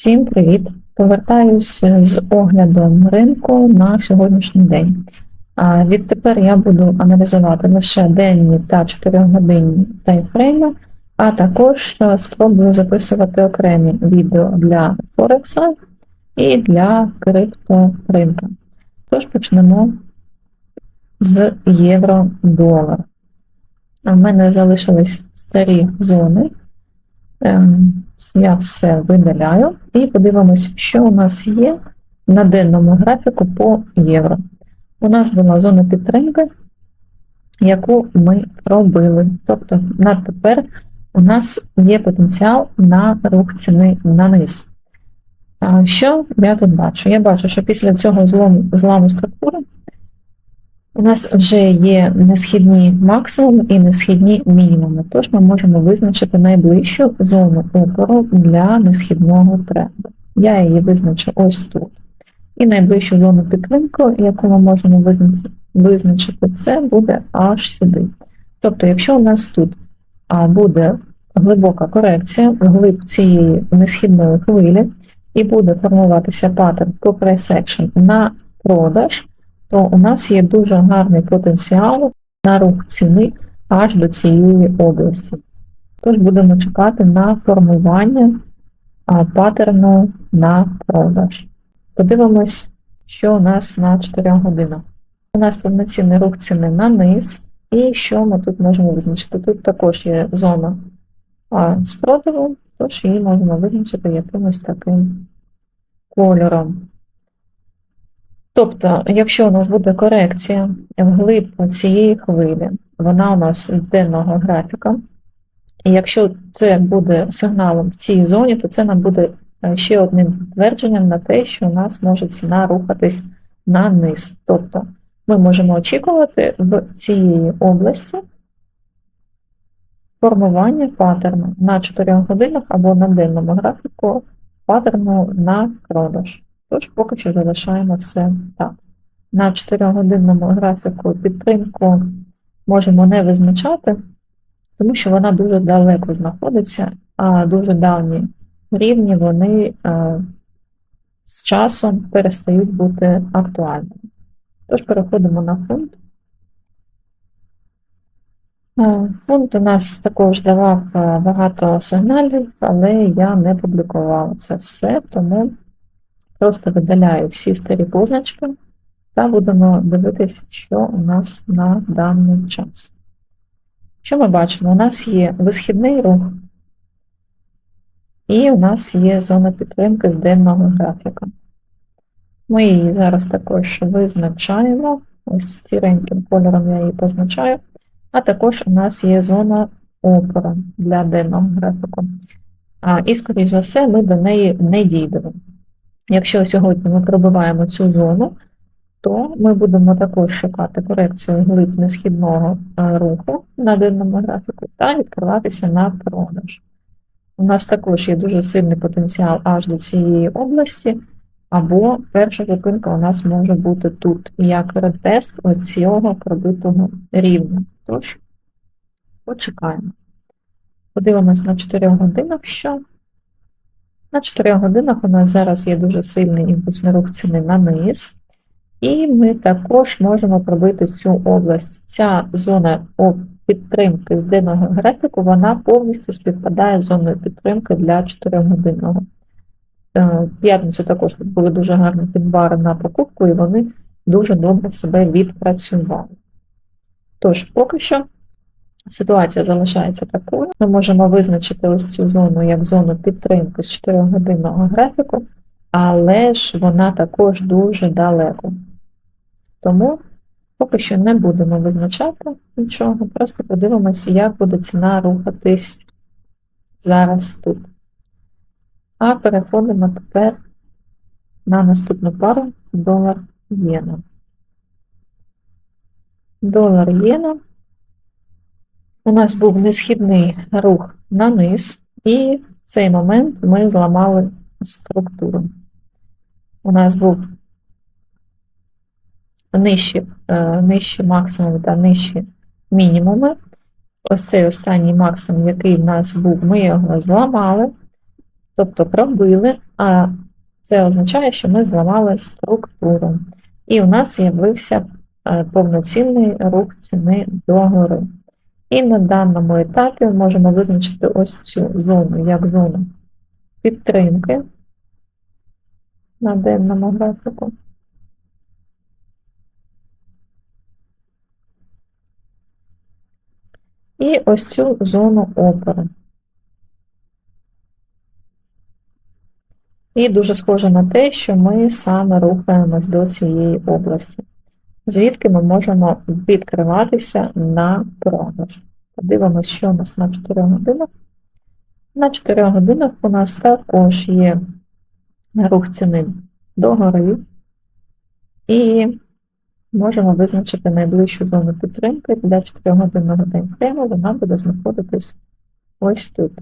Всім привіт! Повертаюсь з оглядом ринку на сьогоднішній день. Відтепер я буду аналізувати лише денні та 4-годинні таймфрейми, а також е, спробую записувати окремі відео для Форекса і для крипторинка. Тож почнемо з євро-долар. У мене залишились старі зони. Ем, Я все видаляю і подивимось, що у нас є на денному графіку по євро. У нас була зона підтримки, яку ми робили. Тобто на тепер у нас є потенціал на рух ціни на низ. Що я тут бачу? Я бачу, що після цього злому, зламу структури у нас вже є несхідні максимуми і несхідні мінімуми, тож ми можемо визначити найближчу зону опору для несхідного тренду. Я її визначу ось тут. І найближчу зону підтримки, яку ми можемо визначити, це буде аж сюди. Тобто, якщо у нас тут буде глибока корекція вглиб цієї несхідної хвилі, і буде формуватися паттерн по action на продаж, то у нас є дуже гарний потенціал на рух ціни аж до цієї області. Тож будемо чекати на формування паттерну на продаж. Подивимось, що у нас на 4 годинах. У нас повноцінний рух ціни на низ, і що ми тут можемо визначити? Тут також є зона спротиву, тож її можемо визначити якимось таким кольором. Тобто, якщо у нас буде корекція вглиб цієї хвилі, вона у нас з денного графіка, і якщо це буде сигналом в цій зоні, то це нам буде е, ще одним підтвердженням на те, що у нас може ціна рухатись на низ. Тобто ми можемо очікувати в цієї області формування паттерну на 4 годинах або на денному графіку паттерну на продаж. Тож поки що залишаємо все так. На 4-годинному графіку підтримку можемо не визначати, тому що вона дуже далеко знаходиться, а дуже давні рівні вони е, з часом перестають бути актуальними. Тож переходимо на фунт. Е, фунт у нас також давав е, багато сигналів, але я не публікувала це все, тому Просто видаляю всі старі позначки та будемо дивитися, що у нас на даний час. Що ми бачимо? У нас є висхідний рух, і у нас є зона підтримки з денного графіка. Ми її зараз також визначаємо. Ось сіреньким кольором я її позначаю. А також у нас є зона опору для денного графіку. А, І, скоріш за все, ми до неї не дійдемо. Якщо сьогодні ми пробиваємо цю зону, то ми будемо також шукати корекцію глиб несхідного е, руху на денному графіку та відкриватися на продаж. У нас також є дуже сильний потенціал аж до цієї області, або перша зупинка у нас може бути тут, як ретест цього пробитого рівня. Тож, почекаємо. Подивимось на 4 годинах, що на 4 годинах у нас зараз є дуже сильний імпульсний рух ціни на низ, і ми також можемо пробити цю область. Ця зона підтримки з денного графіку, вона повністю співпадає з зоною підтримки для 4-годинного. Е, п'ятницю також тут були дуже гарні підбари на покупку, і вони дуже добре себе відпрацювали. Тож, поки що. Ситуація залишається такою. Ми можемо визначити ось цю зону як зону підтримки з 4-годинного графіку, але ж вона також дуже далеко. Тому поки що не будемо визначати нічого, просто подивимося, як буде ціна рухатись зараз тут. А переходимо тепер на наступну пару долар єна. Долар єна. У нас був несхідний рух на низ, і в цей момент ми зламали структуру. У нас був нижчі, е, нижчі максимуми та нижчі мінімуми. Ось цей останній максимум, який в нас був, ми його зламали. Тобто пробили, а це означає, що ми зламали структуру. І у нас з'явився е, повноцінний рух ціни догори. І на даному етапі можемо визначити ось цю зону як зону підтримки на денному графіку. І ось цю зону опору. І дуже схоже на те, що ми саме рухаємось до цієї області, звідки ми можемо відкриватися на продаж. Подивимось, що у нас на 4 годинах. На 4 годинах у нас також є рух ціни догори, і можемо визначити найближчу зону підтримки для 4-годинного таймфрейму, вона буде знаходитись ось тут.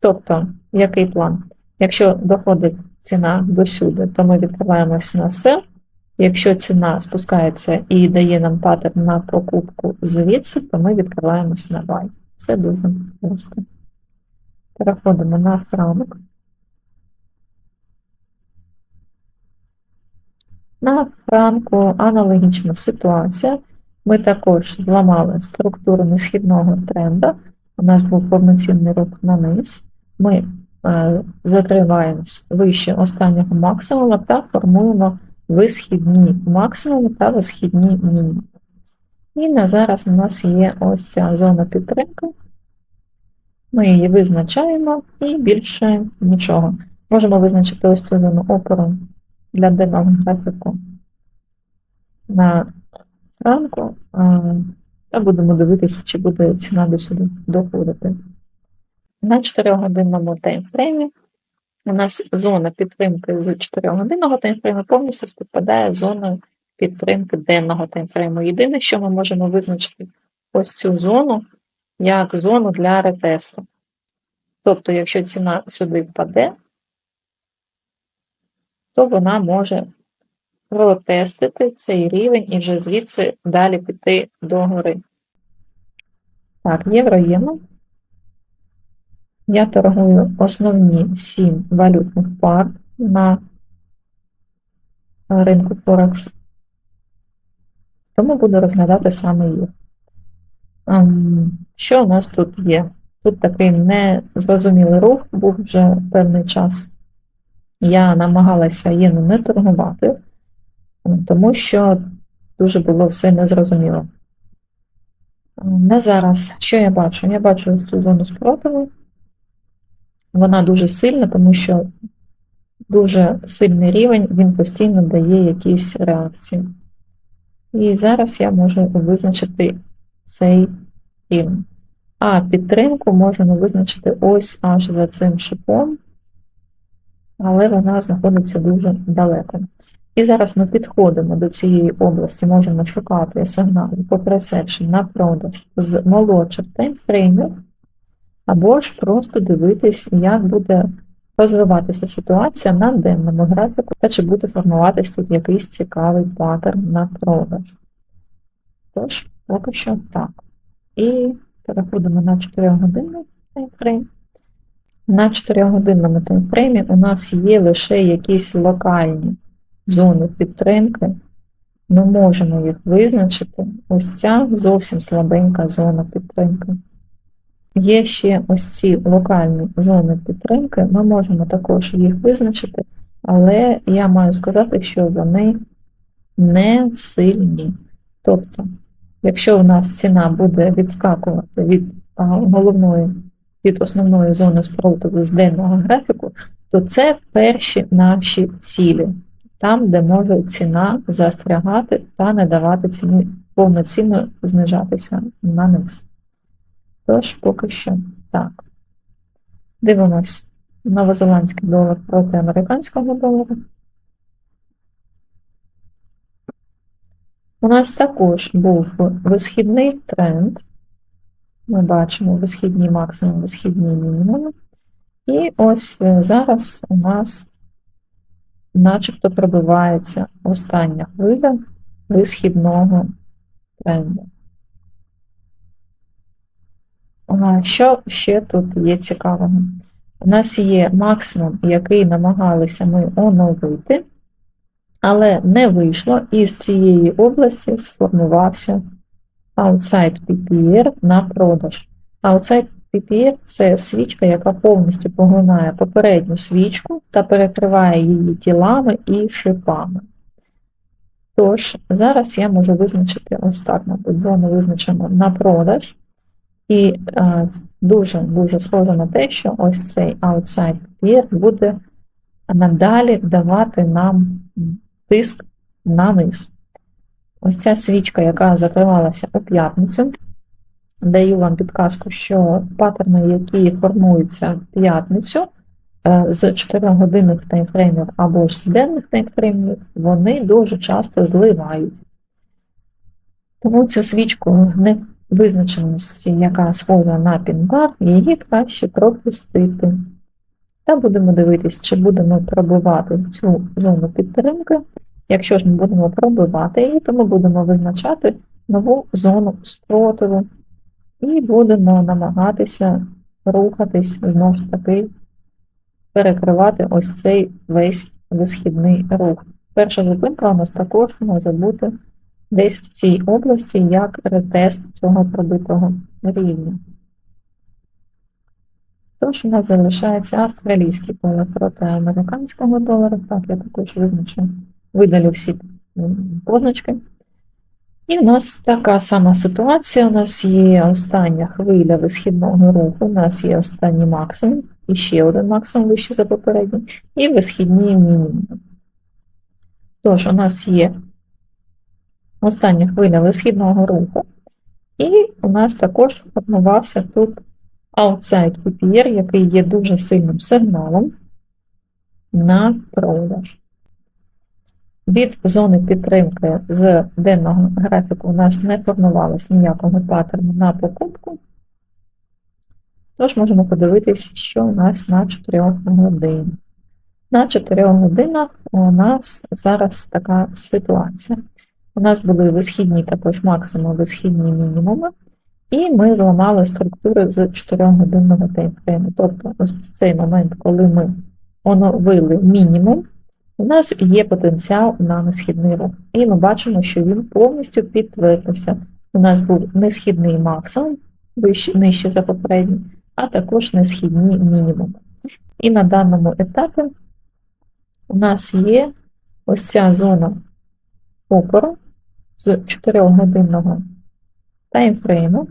Тобто, який план? Якщо доходить ціна до сюди, то ми відкриваємося на sell. Якщо ціна спускається і дає нам паттерн на покупку звідси, то ми відкриваємося на buy. Це дуже просто. Переходимо на франк. На франку аналогічна ситуація. Ми також зламали структуру несхідного тренда. У нас був повноцінний рух на низ. Ми е, закриваємось вище останнього максимуму та формуємо висхідні максимуми та висхідні мінімуми. І на зараз у нас є ось ця зона підтримки. Ми її визначаємо і більше нічого. Можемо визначити ось цю зону опору для денного графіку на ранку, та будемо дивитися, чи буде ціна до сюди доходити. На 4-годинному таймфреймі у нас зона підтримки з 4-годинного таймфрейму повністю співпадає з зоною підтримки денного таймфрейму. Єдине, що ми можемо визначити ось цю зону як зону для ретесту. Тобто, якщо ціна сюди впаде, то вона може протестити цей рівень і вже звідси далі піти догори. Так, євро-єна. Я торгую основні 7 валютних пар на ринку Форекс, тому буду розглядати саме їх. Ем, що у нас тут є? Тут такий незрозумілий рух, був вже певний час. Я намагалася єну не торгувати, тому що дуже було все незрозуміло. На зараз, що я бачу? Я бачу цю зону спротиву. Вона дуже сильна, тому що дуже сильний рівень, він постійно дає якісь реакції. І зараз я можу визначити цей рівень. А підтримку можемо визначити ось аж за цим шипом, але вона знаходиться дуже далеко. І зараз ми підходимо до цієї області, можемо шукати сигнали по пресепшн на продаж з молодших таймфреймів, або ж просто дивитись, як буде розвиватися ситуація на денному графіку, та чи буде формуватись тут якийсь цікавий паттерн на продаж. Тож, поки що так. І переходимо на 4 годинний таймфрейм. На 4-годинному таймфреймі у нас є лише якісь локальні зони підтримки. Ми можемо їх визначити. Ось ця зовсім слабенька зона підтримки. Є ще ось ці локальні зони підтримки, ми можемо також їх визначити, але я маю сказати, що вони не сильні. Тобто, якщо у нас ціна буде відскакувати від головної, від основної зони спротиву з денного графіку, то це перші наші цілі, там, де може ціна застрягати та не давати ціні повноцінно знижатися на низ. Тож, поки що так. Дивимось новозеландський долар проти американського долара. У нас також був висхідний тренд. Ми бачимо висхідні максимум, висхідні мінімуми. І ось е, зараз у нас начебто пробивається остання хвиля висхідного тренду. Що ще тут є цікавого? У нас є максимум, який намагалися ми оновити, але не вийшло, і з цієї області сформувався Outside PPR на продаж. Outside PPR це свічка, яка повністю поглинає попередню свічку та перекриває її тілами і шипами. Тож, зараз я можу визначити ось так, мабуть, зону визначимо на продаж. І дуже-дуже схоже на те, що ось цей outside PPR буде надалі давати нам тиск на. Ось ця свічка, яка закривалася у п'ятницю. Даю вам підказку, що паттерни, які формуються в п'ятницю е, з 4-годинних таймфреймів або ж з денних таймфреймів, вони дуже часто зливають. Тому цю свічку невизначеності, яка схожа на пінбар, її краще пропустити. Та будемо дивитись, чи будемо пробувати цю зону підтримки. Якщо ж ми будемо пробивати її, то ми будемо визначати нову зону спротиву і будемо намагатися рухатись знову ж таки, перекривати ось цей весь висхідний рух. Перша зупинка у нас також може бути десь в цій області як ретест цього пробитого рівня. Тож у нас залишається австралійський долар проти американського долара. Так, я також визначу, видалю всі позначки. І в нас така сама ситуація. У нас є остання хвиля висхідного руху, у нас є останній максимум, і ще один максимум вище за попередній, і висхідні мінімуми. Тож, у нас є остання хвиля висхідного руху, і у нас також формувався тут outside PPR, який є дуже сильним сигналом на продаж. Від зони підтримки з денного графіку у нас не формувалось ніякого паттерну на покупку. Тож можемо подивитись, що у нас на 4 годин. На 4 годинах у нас зараз така ситуація. У нас були висхідні також максимум висхідні мінімуми, і ми зламали структури з 4-годинного таймфрейму. Тобто, ось цей момент, коли ми оновили мінімум, у нас є потенціал на несхідний рух. І ми бачимо, що він повністю підтвердився. У нас був несхідний максимум, нижче за попередній, а також несхідні мінімуми. І на даному етапі у нас є ось ця зона опору з 4-годинного таймфрейму.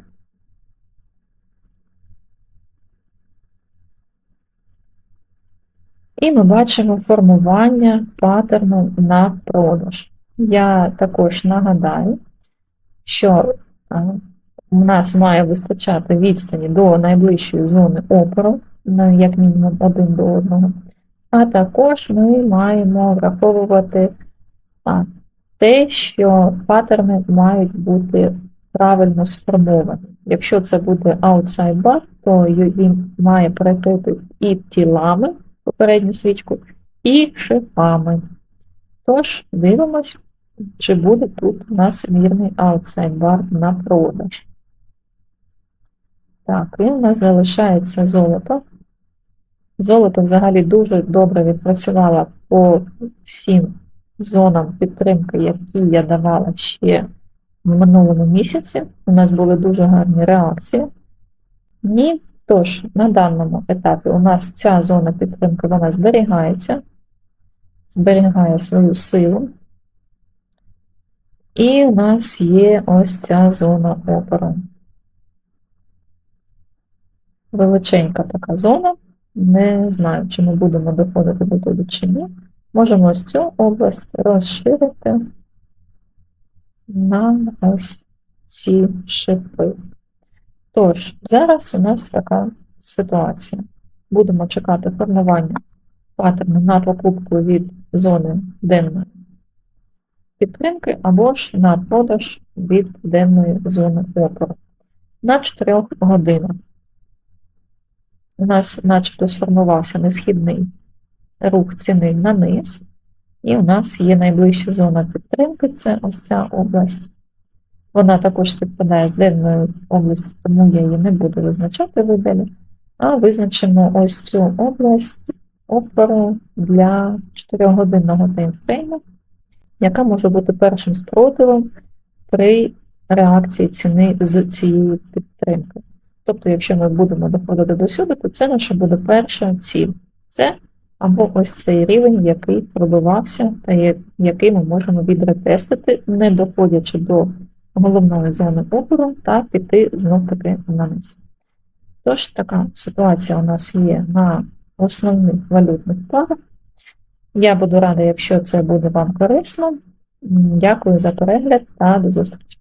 І ми бачимо формування паттерну на продаж. Я також нагадаю, що у нас має вистачати відстані до найближчої зони опору, як мінімум один до одного. А також ми маємо враховувати те, що паттерни мають бути правильно сформовані. Якщо це буде outside bar, то він має перекрити і тілами попередню свічку, і шипами. Тож, дивимось, чи буде тут у нас вірний outside bar на продаж. Так, і у нас залишається золото. Золото взагалі дуже добре відпрацювало по всім зонам підтримки, які я давала ще в минулому місяці. У нас були дуже гарні реакції. Ні, Тож, на даному етапі у нас ця зона підтримки вона зберігається, зберігає свою силу. І у нас є ось ця зона опору. Величенька така зона. Не знаю, чи ми будемо доходити до туди чи ні. Можемо ось цю область розширити на ось ці шипи. Тож, зараз у нас така ситуація. Будемо чекати формування паттерну на покупку від зони денної підтримки або ж на продаж від денної зони опору. На 4 годинах у нас начебто сформувався несхідний рух ціни на низ, і у нас є найближча зона підтримки це ось ця область. Вона також співпадає з денною областю, тому я її не буду визначати видалі, а визначимо ось цю область опору для 4-годинного таймфрейму, яка може бути першим спротивом при реакції ціни з цієї підтримки. Тобто, якщо ми будемо доходити до сюди, то це наша буде перша ціль. Це або ось цей рівень, який пробивався, та який ми можемо відретестити, не доходячи до головної зони опору, та піти знов таки на низ. Тож така ситуація у нас є на основних валютних парах. Я буду рада, якщо це буде вам корисно. Дякую за перегляд та до зустрічі.